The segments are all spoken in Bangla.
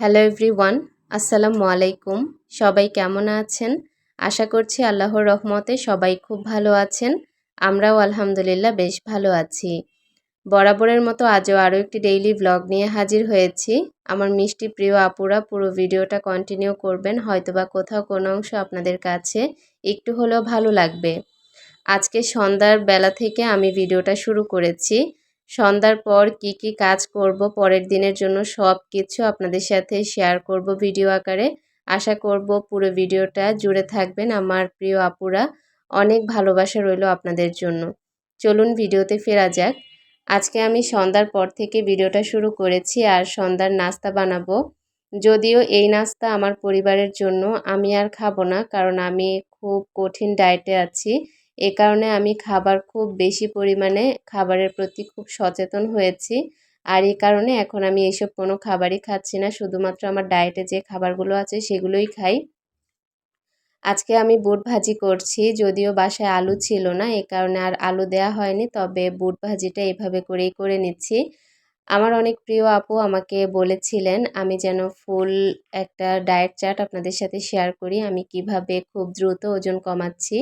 হ্যালো এভরিওয়ান আসসালামু আলাইকুম। সবাই কেমন আছেন? আশা করছি আল্লাহর রহমতে সবাই খুব ভালো আছেন। আমরাও আলহামদুলিল্লাহ বেশ ভালো আছি। বরাবরের মতো আজও আরও একটি ডেইলি ব্লগ নিয়ে হাজির হয়েছি। আমার মিষ্টি প্রিয় আপুরা, পুরো ভিডিওটা কন্টিনিউ করবেন, হয়তোবা কোথাও কোনো অংশ আপনাদের কাছে একটু হলেও ভালো লাগবে। আজকে সন্ধ্যার বেলা থেকে আমি ভিডিওটা শুরু করেছি। সন্ধ্যার পর কি কি কাজ করব, পরের দিনের জন্য সব কিছু আপনাদের সাথে শেয়ার করব ভিডিও আকারে। আশা করব পুরো ভিডিওটা জুড়ে থাকবেন আমার প্রিয় আপুরা। অনেক ভালোবাসা রইল আপনাদের জন্য। চলুন ভিডিওতে ফেরা যাক। আজকে আমি সন্ধ্যার পর থেকে ভিডিওটা শুরু করেছি আর সন্ধ্যার নাস্তা বানাবো। যদিও এই নাস্তা আমার পরিবারের জন্য, আমি আর খাব না কারণ আমি খুব কঠিন ডায়েটে আছি। এ কারণে আমি খাবার খুব বেশি পরিমাণে খাবারের প্রতি খুব সচেতন হয়েছি। আর এই কারণে এখন আমি এইসব কোনো খাবারই খাচ্ছি না, শুধুমাত্র আমার ডায়েটে যে খাবারগুলো আছে সেগুলোই খাই। আজকে আমি বুট ভাজি করছি, যদিও বাসায় আলু ছিল না, এ কারণে আর আলু দেয়া হয়নি, তবে বুট ভাজিটা এভাবে করেই করে নিচ্ছি। আমার অনেক প্রিয় আপু আমাকে বলেছিলেন, আমি যেন ফুল একটা ডায়েট চার্ট আপনাদের সাথে শেয়ার করি, আমি কীভাবে খুব দ্রুত ওজন কমাচ্ছি?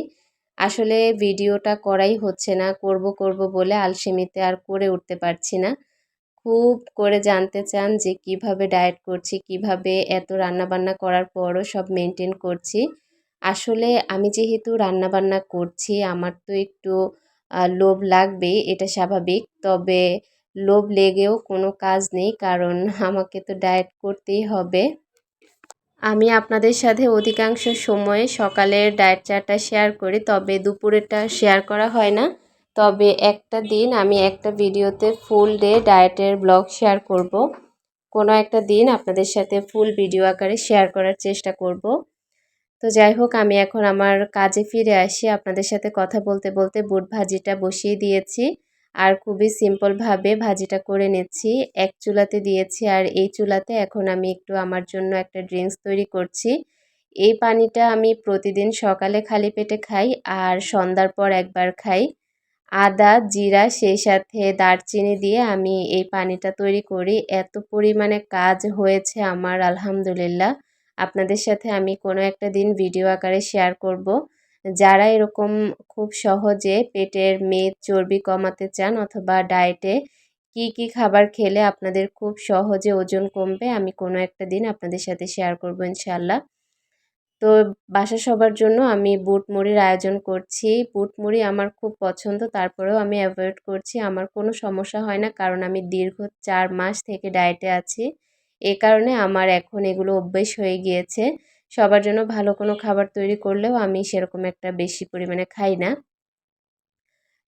আসলে ভিডিওটা করাই হচ্ছে না, করব করব বলে আলসেমিতে আর করে উঠতে পারছি না। খুব করে জানতে চান যে কীভাবে ডায়েট করছি, কীভাবে এত রান্নাবান্না করার পরও সব মেনটেন করছি। আসলে আমি যেহেতু রান্নাবান্না করছি, আমার তো একটু লোভ লাগবে এটা স্বাভাবিক। তবে লোভ লেগেও কোনো কাজ নেই, কারণ আমাকে তো ডায়েট করতেই হবে। আমি আপনাদের সাথে অধিকাংশ সময়ে সকালের ডায়েট চার্টটা শেয়ার করি, তবে দুপুরেরটা শেয়ার করা হয় না। তবে একটা দিন আমি একটা ভিডিওতে ফুল ডে ডায়েটের ব্লগ শেয়ার করব। কোনো একটা দিন আপনাদের সাথে ফুল ভিডিও আকারে শেয়ার করার চেষ্টা করব। তো যাই হোক, আমি এখন আমার কাজে ফিরে আসি। আপনাদের সাথে কথা বলতে বলতে বুট ভাজিটা বসিয়ে দিয়েছি। আর খুবই সিম্পলভাবে ভাজিটা করে নিচ্ছি। এক চুলাতে দিয়েছি আর এই চুলাতে এখন আমি একটু আমার জন্য একটা ড্রিঙ্কস তৈরি করছি। এই পানিটা আমি প্রতিদিন সকালে খালি পেটে খাই আর সন্ধ্যার পর একবার খাই। আদা, জিরা, সেই সাথে দারচিনি দিয়ে আমি এই পানিটা তৈরি করি। এত পরিমাণে কাজ হয়েছে আমার, আলহামদুলিল্লাহ। আপনাদের সাথে আমি কোনো একটা দিন ভিডিও আকারে শেয়ার করব। যারা এরকম খুব সহজে পেটের মেদ, চর্বি কমাতে চান অথবা ডায়েটে কি কি খাবার খেলে আপনাদের খুব সহজে ওজন কমবে, আমি কোনো একটা দিন আপনাদের সাথে শেয়ার করব ইনশাল্লাহ তো বাসা সবার জন্য আমি বুট মুড়ির আয়োজন করছি। বুট মুড়ি আমার খুব পছন্দ, তারপরেও আমি অ্যাভয়েড করছি। আমার কোনো সমস্যা হয় না, কারণ আমি দীর্ঘ চার মাস থেকে ডায়েটে আছি। এ কারণে আমার এখন এগুলো অভ্যেস হয়ে গিয়েছে। সবার জন্য ভালো কোনো খাবার তৈরি করলেও আমি সেরকম একটা বেশি পরিমাণে খাই না।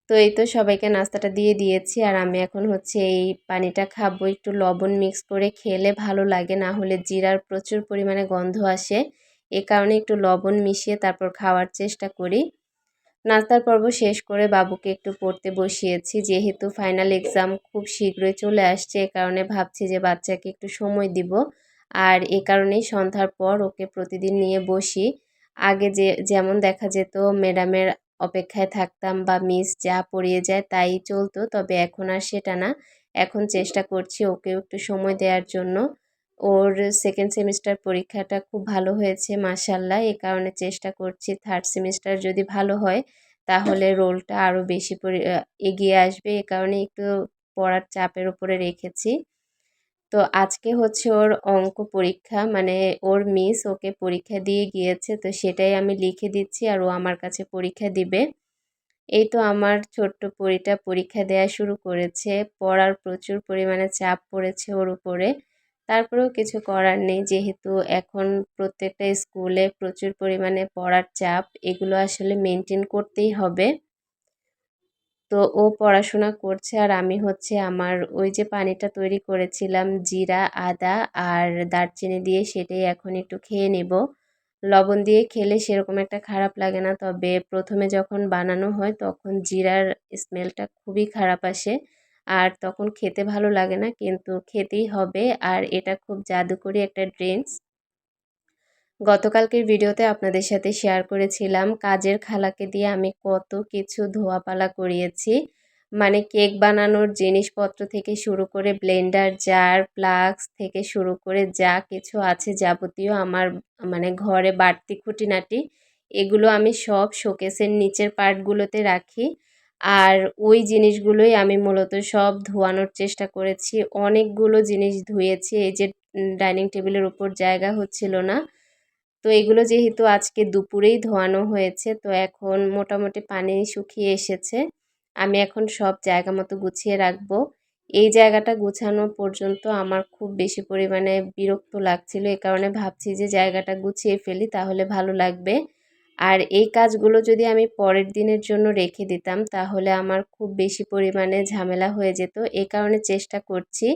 তো এই তো সবাইকে নাস্তাটা দিয়ে দিয়েছি আর আমি এখন হচ্ছে এই পানিটা খাব, একটু লবণ মিক্স করে খেলে ভালো লাগে, না হলে জিরার প্রচুর পরিমাণে গন্ধ আসে। এ কারণে একটু লবণ মিশিয়ে তারপর খাওয়ার চেষ্টা করি। নাস্তার পর্ব শেষ করে বাবুকে একটু পড়তে বসিয়েছি, যেহেতু ফাইনাল এক্সাম খুব শীঘ্রই চলে আসছে, এ কারণে ভাবছি যে বাচ্চাকে একটু সময় দিব। আর এ কারণেই সন্ধ্যার পর ওকে প্রতিদিন নিয়ে বসি। আগে যে, যেমন দেখা যেত, ম্যাডামের অপেক্ষায় থাকতাম বা মিস যা পড়িয়ে যায় তাই চলতো, তবে এখন আর সেটা না। এখন চেষ্টা করছি ওকেও একটু সময় দেওয়ার জন্য। ওর সেকেন্ড সেমিস্টার পরীক্ষাটা খুব ভালো হয়েছে মাসাল্লাহ এ কারণে চেষ্টা করছি থার্ড সেমিস্টার যদি ভালো হয়, তাহলে রোলটা আরও বেশি এগিয়ে আসবে। এ কারণে একটু পড়ার চাপের উপরে রেখেছি। তো আজকে হচ্ছে ওর অঙ্ক পরীক্ষা মানে ওর মিস ওকে পরীক্ষা দিয়ে গিয়েছে, তো সেটাই আমি লিখে দিচ্ছি আর ও আমার কাছে পরীক্ষা দিবে। এই তো আমার ছোট্ট পরীটা পরীক্ষা দেওয়া শুরু করেছে, পড়ার প্রচুর পরিমাণে চাপ পড়েছে ওর উপরে। তারপরেও কিছু করার নেই, যেহেতু এখন প্রত্যেকটা স্কুলে প্রচুর পরিমাণে পড়ার চাপ, এগুলো আসলে মেনটেন করতেই হবে। তো ও পড়াশোনা করছে আর আমি হচ্ছে আমার ওই যে পানিটা তৈরি করেছিলাম, জিরা, আদা আর দারচিনি দিয়ে সেটাই এখন একটু খেয়ে নেব। লবণ দিয়ে খেলে সেরকম একটা খারাপ লাগে না, তবে প্রথমে যখন বানানো হয় তখন জিরার স্মেলটা খুবই খারাপ আসে আর তখন খেতে ভালো লাগে না, কিন্তু খেতেই হবে আর এটা খুব জাদুকরি একটা ড্রিঙ্কস গতকালকের ভিডিওতে আপনাদের সাথে শেয়ার করেছিলাম, কাজের খালাকে দিয়ে আমি কত কিছু ধোয়াপালা করিয়েছি। মানে কেক বানানোর জিনিসপত্র থেকে শুরু করে ব্লেন্ডার, জার, প্লাক্স থেকে শুরু করে যা কিছু আছে যাবতীয় আমার মানে ঘরে বাড়তি খুঁটিনাটি, এগুলো আমি সব শোকেসের নিচের পার্টগুলোতে রাখি। আর ওই জিনিসগুলোই আমি মূলত সব ধোয়ানোর চেষ্টা করেছি। অনেকগুলো জিনিস ধুয়েছি, এই যে ডাইনিং টেবিলের উপর জায়গা হচ্ছিল না। তো এগুলো যেহেতু আজকে দুপুরেই ধোয়ানো হয়েছে, তো এখন মোটামুটি পানি শুকিয়ে এসেছে। আমি এখন সব জায়গা মতো গুছিয়ে রাখব। এই জায়গাটা গুছানো পর্যন্ত আমার খুব বেশি পরিমাণে বিরক্ত লাগছিল, এ কারণে ভাবছি যে জায়গাটা গুছিয়ে ফেলি তাহলে ভালো লাগবে। আর এই কাজগুলো যদি আমি পরের দিনের জন্য রেখে দিতাম তাহলে আমার খুব বেশি পরিমাণে ঝামেলা হয়ে যেত, এ কারণে চেষ্টা করছি।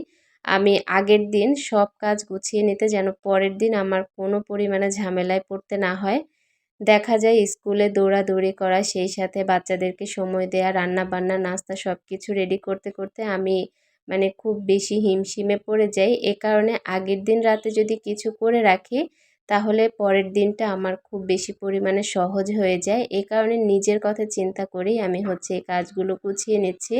আমি আগের দিন সব কাজ গুছিয়ে নিতে যেন পরের দিন আমার কোনো পরিমাণে ঝামেলায় পড়তে না হয়। দেখা যায় স্কুলে দৌড়াদৌড়ি করা, সেই সাথে বাচ্চাদেরকে সময় দেয়া রান্না বান্না নাস্তা সব কিছু রেডি করতে করতে আমি মানে খুব বেশি হিমশিমে পড়ে যাই। এ কারণে আগের দিন রাতে যদি কিছু করে রাখি, তাহলে পরের দিনটা আমার খুব বেশি পরিমাণে সহজ হয়ে যায়। এ কারণে নিজের কথা চিন্তা করেই আমি হচ্ছে এই কাজগুলো গুছিয়ে নিচ্ছি।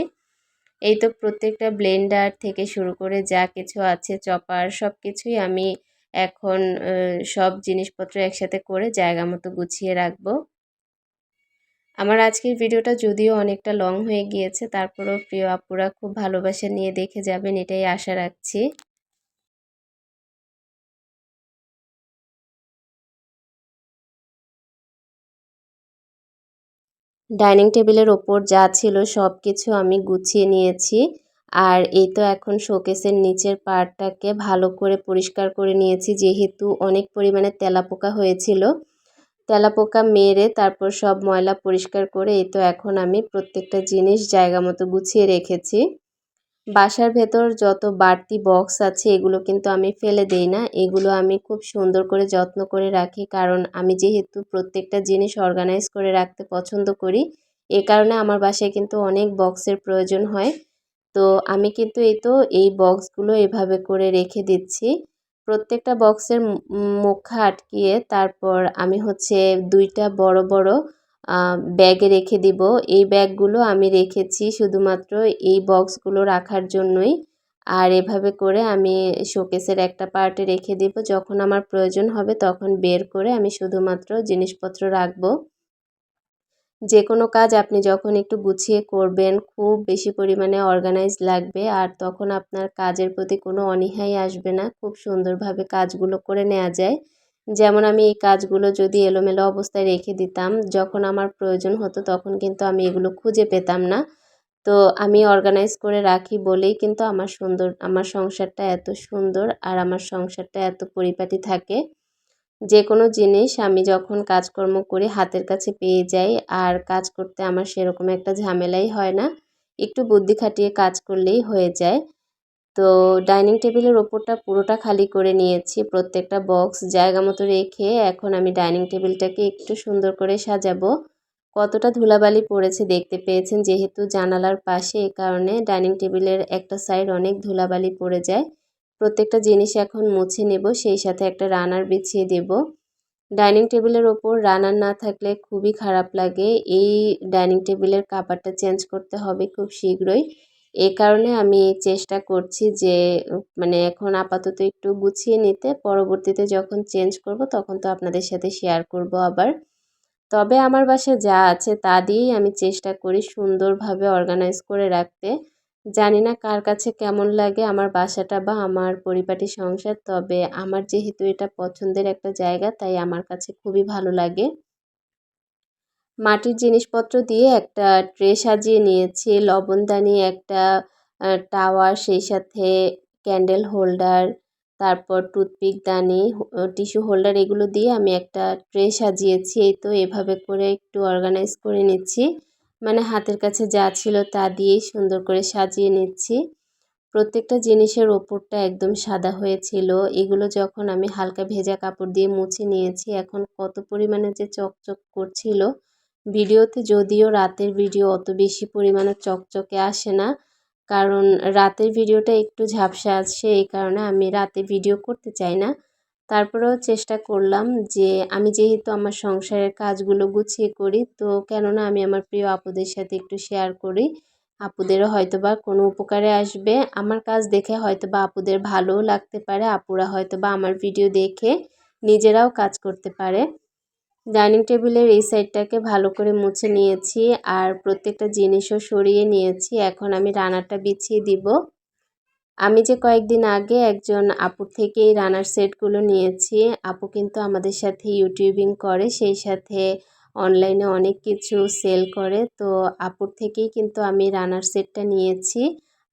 এই তো প্রত্যেকটা ব্লেন্ডার থেকে শুরু করে যা কিছু আছে, চপার সব কিছুই আমি এখন সব জিনিসপত্র একসাথে করে জায়গা মতো গুছিয়ে রাখব। আমার আজকের ভিডিওটা যদিও অনেকটা লং হয়ে গিয়েছে, তারপরেও প্রিয় আপুরা খুব ভালোবাসে নিয়ে দেখে যাবেন, এটাই আশা রাখছি। ডাইনিং টেবিলের ওপর যা ছিল সব কিছু আমি গুছিয়ে নিয়েছি। আর এই তো এখন শোকেসের নিচের পার্টটাকে ভালো করে পরিষ্কার করে নিয়েছি, যেহেতু অনেক পরিমাণে তেলাপোকা হয়েছিল। তেলাপোকা মেরে তারপর সব ময়লা পরিষ্কার করে এই তো এখন আমি প্রত্যেকটা জিনিস জায়গা মতো গুছিয়ে রেখেছি। বাসার ভেতর যত বাড়তি বক্স আছে, এগুলো কিন্তু আমি ফেলে দেই না। এগুলো আমি খুব সুন্দর করে যত্ন করে রাখি, কারণ আমি যেহেতু প্রত্যেকটা জিনিস অর্গানাইজ করে রাখতে পছন্দ করি, এ কারণে আমার বাসায় কিন্তু অনেক বক্সের প্রয়োজন হয়। তো আমি কিন্তু এই তো এই বক্সগুলো এভাবে করে রেখে দিচ্ছি। প্রত্যেকটা বক্সের মুখা আটকিয়ে, তারপর আমি হচ্ছে দুইটা বড় বড় ব্যাগে রেখে দিব। এই ব্যাগগুলো আমি রেখেছি শুধুমাত্র এই বক্সগুলো রাখার জন্যই। আর এভাবে করে আমি শোকেসের একটা পার্টে রেখে দিব। যখন আমার প্রয়োজন হবে তখন বের করে আমি শুধুমাত্র জিনিসপত্র রাখব। যে কোনো কাজ আপনি যখন একটু গুছিয়ে করবেন, খুব বেশি পরিমাণে অর্গানাইজ লাগবে আর তখন আপনার কাজের প্রতি কোনো অনীহাই আসবে না। খুব সুন্দরভাবে কাজগুলো করে নেওয়া যায়। যেমন আমি এই কাজগুলো যদি এলোমেলো অবস্থায় রেখে দিতাম, যখন আমার প্রয়োজন হতো তখন কিন্তু আমি এগুলো খুঁজে পেতাম না। তো আমি অর্গানাইজ করে রাখি বলেই কিন্তু আমার সুন্দর, আমার সংসারটা এত সুন্দর আর আমার সংসারটা এত পরিপাটি থাকে। যে কোনো জিনিস আমি যখন কাজকর্ম করি হাতের কাছে পেয়ে যাই আর কাজ করতে আমার সেরকম একটা ঝামেলাই হয় না, একটু বুদ্ধি খাটিয়ে কাজ করলেই হয়ে যায়। তো ডাইনিং টেবিলের ওপরটা পুরোটা খালি করে নিয়েছি, প্রত্যেকটা বক্স জায়গা মতো রেখে এখন আমি ডাইনিং টেবিলটাকে একটু সুন্দর করে সাজাবো। কতটা ধুলাবালি পড়েছে দেখতে পেয়েছেন, যেহেতু জানালার পাশে এ কারণে ডাইনিং টেবিলের একটা সাইড অনেক ধুলাবালি পড়ে যায়। প্রত্যেকটা জিনিস এখন মুছে নেব, সেই সাথে একটা রানার বিছিয়ে দেব। ডাইনিং টেবিলের ওপর রানার না থাকলে খুবই খারাপ লাগে। এই ডাইনিং টেবিলের কাপড়টা চেঞ্জ করতে হবে খুব শীঘ্রই। এ কারণে আমি চেষ্টা করছি যে মানে এখন আপাতত একটু গুছিয়ে নিতে। পরবর্তীতে যখন চেঞ্জ করব তখন তো আপনাদের সাথে শেয়ার করব আবার। তবে আমার বাসায় যা আছে তা দিয়েই আমি চেষ্টা করি সুন্দরভাবে অর্গানাইজ করে রাখতে। জানি না কার কাছে কেমন লাগে আমার বাসাটা বা আমার পরিপাটি সংসার, তবে আমার যেহেতু এটা পছন্দের একটা জায়গা, তাই আমার কাছে খুবই ভালো লাগে। মাটির জিনিসপত্র দিয়ে একটা ট্রে সাজিয়ে নিয়েছি লবণদানি একটা টাওয়ার, সেই সাথে ক্যান্ডেল হোল্ডার, তারপর টুথপিক দানি টিস্যু হোল্ডার, এগুলো দিয়ে আমি একটা ট্রে সাজিয়েছি। এই তো এভাবে করে একটু অর্গানাইজ করে নিচ্ছি। মানে হাতের কাছে যা ছিল তা দিয়েই সুন্দর করে সাজিয়ে নিচ্ছি। প্রত্যেকটা জিনিসের ওপরটা একদম সাদা হয়েছিল। এগুলো যখন আমি হালকা ভেজা কাপড় দিয়ে মুছে নিয়েছি, এখন কত পরিমাণে যে চকচক করছিল ভিডিওতে যদিও রাতের ভিডিও অত বেশি পরিমাণে চকচকে আসে না, কারণ রাতের ভিডিওটা একটু ঝাপসা আছে এই কারণে আমি রাতে ভিডিও করতে চাই না। তারপরেও চেষ্টা করলাম যে আমি যেহেতু আমার সংসারের কাজগুলো গুছিয়ে করি, তো কেননা আমি আমার প্রিয় আপুদের সাথে একটু শেয়ার করি, আপুদেরও হয়তোবা কোনো উপকারে আসবে। আমার কাজ দেখে হয়তোবা আপুদের ভালোও লাগতে পারে, আপুরা হয়তোবা আমার ভিডিও দেখে নিজেরাও কাজ করতে পারে। ডাইনিং টেবিলের এই সাইডটাকে ভালো করে মুছে নিয়েছি আর প্রত্যেকটা জিনিসও সরিয়ে নিয়েছি। এখন আমি রানারটা বিছিয়ে দিব। আমি যে কয়েকদিন আগে একজন আপুর থেকে এই রানার সেটগুলো নিয়েছি। আপু কিন্তু আমাদের সাথে ইউটিউবিং করে, সেই সাথে অনলাইনে অনেক কিছু সেল করে। তো আপুর থেকেই কিন্তু আমি রানার সেটটা নিয়েছি।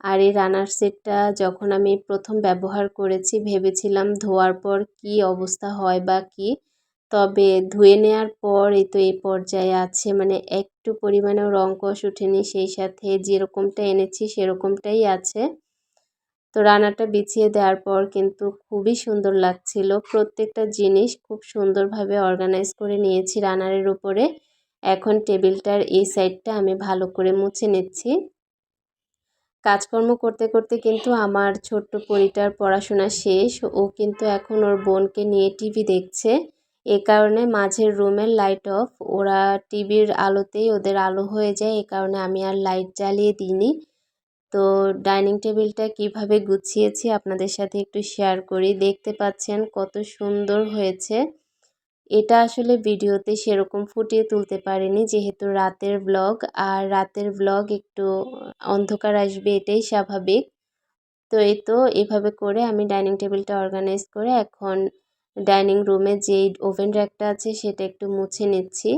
আর এই রানার সেটটা যখন আমি প্রথম ব্যবহার করেছি, ভেবেছিলাম ধোয়ার পর কি অবস্থা হয় বা কি তবে ধুয়ে নেওয়ার পর এই তো এই পর্যায়ে আছে। মানে একটু পরিমাণেও রং কষ উঠেনি সেই সাথে যেরকমটা এনেছি সেরকমটাই আছে। তো রানারটা বিছিয়ে দেওয়ার পর কিন্তু খুবই সুন্দর লাগছিল। প্রত্যেকটা জিনিস খুব সুন্দরভাবে অর্গানাইজ করে নিয়েছি রানারের উপরে। এখন টেবিলটার এই সাইডটা আমি ভালো করে মুছে নিচ্ছি। কাজকর্ম করতে করতে কিন্তু আমার ছোট্ট পরিটার পড়াশোনা শেষ। ও কিন্তু এখন ওর বোনকে নিয়ে টিভি দেখছে। এ কারণে মাঝের রুমের লাইট অফ ওরা টিভির আলোতেই ওদের আলো হয়ে যায়, এ কারণে আমি আর লাইট জ্বালিয়ে দিইনি। তো ডাইনিং টেবিলটা কীভাবে গুছিয়েছি আপনাদের সাথে একটু শেয়ার করি। দেখতে পাচ্ছেন কত সুন্দর হয়েছে। এটা আসলে ভিডিওতে সেরকম ফুটিয়ে তুলতে পারিনি, যেহেতু রাতের ব্লগ আর রাতের ব্লগ একটু অন্ধকার আসবে এটাই স্বাভাবিক। তো এই তো, এভাবে করে আমি ডাইনিং টেবিলটা অর্গানাইজ করে এখন ডাইনিং রুমে যেই ওভেন র্যাকটা আছে সেটা একটু মুছে নিচ্ছি।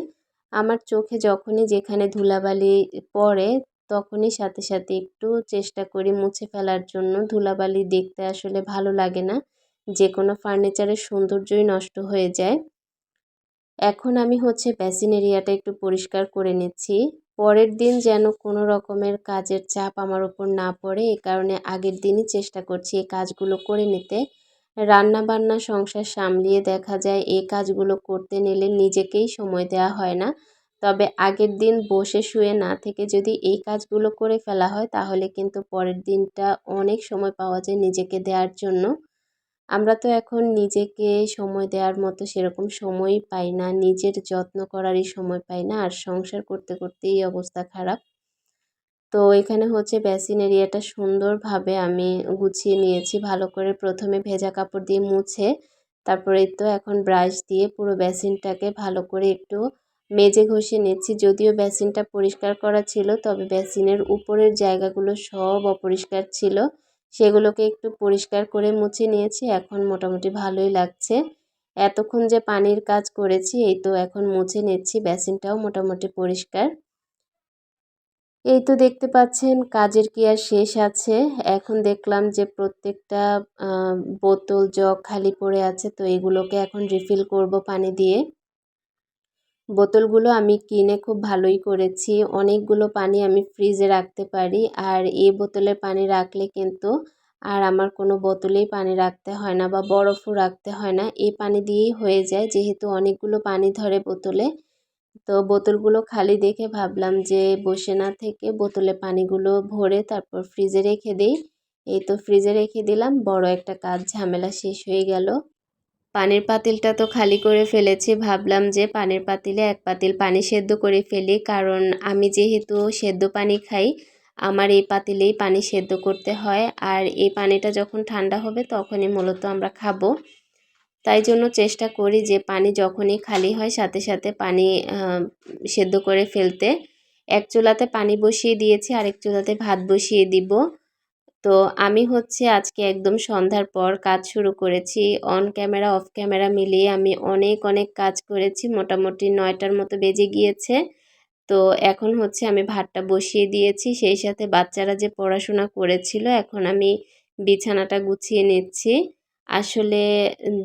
আমার চোখে যখনই যেখানে ধুলাবালি পড়ে, তখনই সাথে সাথে একটু চেষ্টা করি মুছে ফেলার জন্য। ধুলাবালি দেখতে আসলে ভালো লাগে না। যে কোনো ফার্নিচারের সৌন্দর্যই নষ্ট হয়ে যায়। এখন আমি হচ্ছে বেসিন এরিয়াটা একটু পরিষ্কার করে নিচ্ছি। পরের দিন যেন কোনো রকমের কাজের চাপ আমার ওপর না পড়ে, এ কারণে আগের দিনই চেষ্টা করছি এই কাজগুলো করে নিতে। রান্না বান্না সংসার সামলিয়ে দেখা যায় এই কাজগুলো করতে নিলে নিজেকেই সময় দেওয়া হয় না। তবে আগের দিন বসে শুয়ে না থেকে যদি এই কাজগুলো করে ফেলা হয়, তাহলে কিন্তু পরের দিনটা অনেক সময় পাওয়া যায় নিজেকে দেওয়ার জন্য। আমরা তো এখন নিজেকে সময় দেওয়ার মতো সেরকম সময়ই পাই না, নিজের যত্ন করারই সময় পাই না, আর সংসার করতে করতেই অবস্থা খারাপ। তো এখানে হচ্ছে বেসিন এরিয়াটা সুন্দরভাবে আমি গুছিয়ে নিয়েছি। ভালো করে প্রথমে ভেজা কাপড় দিয়ে মুছে, তারপরে তো এখন ব্রাশ দিয়ে পুরো বেসিনটাকে ভালো করে একটু মেজে ঘষে নিচ্ছি। যদিও বেসিনটা পরিষ্কার করা ছিল, তবে বেসিনের উপরের জায়গাগুলো সব অপরিষ্কার ছিল। সেগুলোকে একটু পরিষ্কার করে মুছে নিয়েছি। এখন মোটামুটি ভালোই লাগছে। এতক্ষণ যে পানির কাজ করেছি, এই তো এখন মুছে নিচ্ছি। বেসিনটাও মোটামুটি পরিষ্কার। এই তো দেখতে পাচ্ছেন, কাজের কি আর শেষ আছে। এখন দেখলাম যে প্রত্যেকটা বোতল, জগ খালি পড়ে আছে, তো এগুলোকে এখন রিফিল করব পানি দিয়ে। বোতলগুলো আমি কিনে খুব ভালোই করেছি। অনেকগুলো পানি আমি ফ্রিজে রাখতে পারি, আর এই বোতলে পানি রাখলে কিন্তু আর আমার কোনো বোতলেই পানি রাখতে হয় না বা বরফও রাখতে হয় না। এই পানি দিয়েই হয়ে যায়, যেহেতু অনেকগুলো পানি ধরে বোতলে। তো বোতলগুলো খালি দেখে ভাবলাম যে বসে না থেকে বোতলে পানিগুলো ভরে তারপর ফ্রিজে রেখে দিই। এই তো ফ্রিজে রেখে দিলাম, বড় একটা কাজ ঝামেলা শেষ হয়ে গেল। পানির পাতিলটা তো খালি করে ফেলেছি, ভাবলাম যে পানির পাতিলে এক পাতিল পানি সেদ্ধ করে ফেলি। কারণ আমি যেহেতু সেদ্ধ পানি খাই, আমার এই পাতিলেই পানি সেদ্ধ করতে হয়। আর এই পানিটা যখন ঠান্ডা হবে তখনই মূলত আমরা খাব। তাই জন্য চেষ্টা করি যে পানি যখনই খালি হয় সাথে সাথে পানি সেদ্ধ করে ফেলতে। এক চুলাতে পানি বসিয়ে দিয়েছি, আরেক চুলাতে ভাত বসিয়ে দিব। তো আমি হচ্ছে আজকে একদম সন্ধ্যার পর কাজ শুরু করেছি। অন ক্যামেরা, অফ ক্যামেরা মিলিয়ে আমি অনেক অনেক কাজ করেছি। মোটামুটি নয়টার মতো বেজে গিয়েছে। তো এখন হচ্ছে আমি ভাতটা বসিয়ে দিয়েছি। সেই সাথে বাচ্চারা যে পড়াশোনা করেছিল, এখন আমি বিছানাটা গুছিয়ে নিচ্ছি। আসলে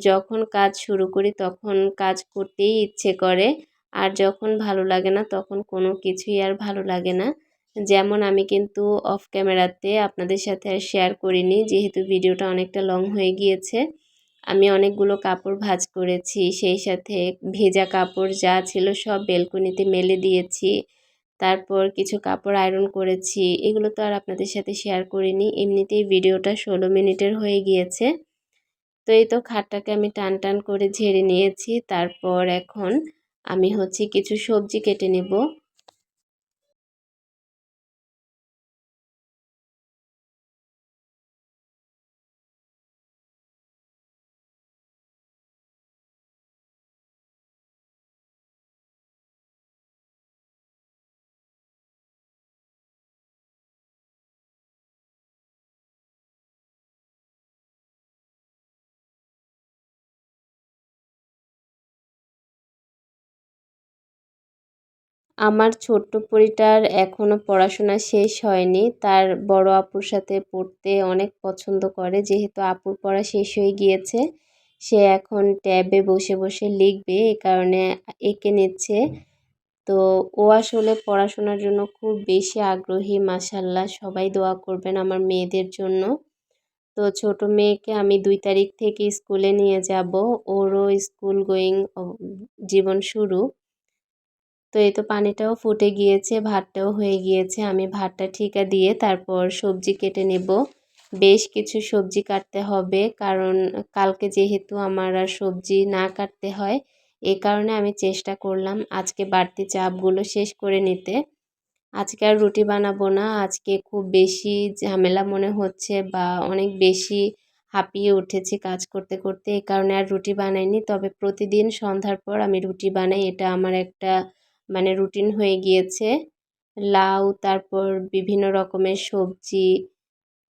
যখন কাজ শুরু করি তখন কাজ করতেই ইচ্ছে করে। আর যখন ভালো লাগে না তখন কোনো কিছুই আর ভালো লাগে না। যেমন আমি কিন্তু অফ ক্যামেরাতে আপনাদের সাথে আর শেয়ার করিনি যেহেতু ভিডিওটা অনেকটা লং হয়ে গিয়েছে। আমি অনেকগুলো কাপড় ভাজ করেছি, সেই সাথে ভেজা কাপড় যা ছিল সব বেলকনিতে মেলে দিয়েছি। তারপর কিছু কাপড় আয়রন করেছি। এগুলো তো আর আপনাদের সাথে শেয়ার করিনি। এমনিতেই ভিডিওটা ষোলো মিনিটের হয়ে গিয়েছে। তো এই তো খাটটাকে আমি টান টান করে ঝেড়ে নিয়েছি। তারপর এখন আমি হচ্ছে কিছু সবজি কেটে নেব। আমার ছোট্ট পরিটার এখনও পড়াশোনা শেষ হয়নি। তার বড় আপুর সাথে পড়তে অনেক পছন্দ করে। যেহেতু আপুর পড়া শেষ হয়ে গিয়েছে, সে এখন ট্যাবে বসে বসে লিখবে, এ কারণে এঁকে নিচ্ছে। তো ও আসলে পড়াশোনার জন্য খুব বেশি আগ্রহী মাসাল্লাহ সবাই দোয়া করবেন আমার মেয়েদের জন্য। তো ছোট মেয়েকে আমি দুই তারিখ থেকে স্কুলে নিয়ে যাব। ওরও স্কুল গোয়িং জীবন শুরু। তো এই তো পানিটাও ফুটে গিয়েছে, ভাতটাও হয়ে গিয়েছে। আমি ভাতটা ঠিকা দিয়ে তারপর সবজি কেটে নেব। বেশ কিছু সবজি কাটতে হবে, কারণ কালকে যেহেতু আমার আর সবজি না কাটতে হয় এই কারণে আমি চেষ্টা করলাম আজকে বাড়তি চাপগুলো শেষ করে নিতে। আজকে আর রুটি বানাবো না, আজকে খুব বেশি ঝামেলা মনে হচ্ছে বা অনেক বেশি হাঁপিয়ে উঠেছি কাজ করতে করতে এই কারণে আর রুটি বানাইনি। তবে প্রতিদিন সন্ধ্যার পর আমি রুটি বানাই, এটা আমার একটা মানে রুটিন হয়ে গিয়েছে। লাউ, তারপর বিভিন্ন রকমের সবজি,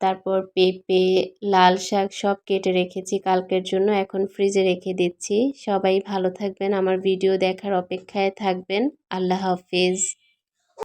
তারপর পেঁপে, লাল শাক সব কেটে রেখেছি কালকের জন্য, এখন ফ্রিজে রেখে দিচ্ছি। সবাই ভালো থাকবেন, আমার ভিডিও দেখার অপেক্ষায় থাকবেন। আল্লাহ হাফিজ।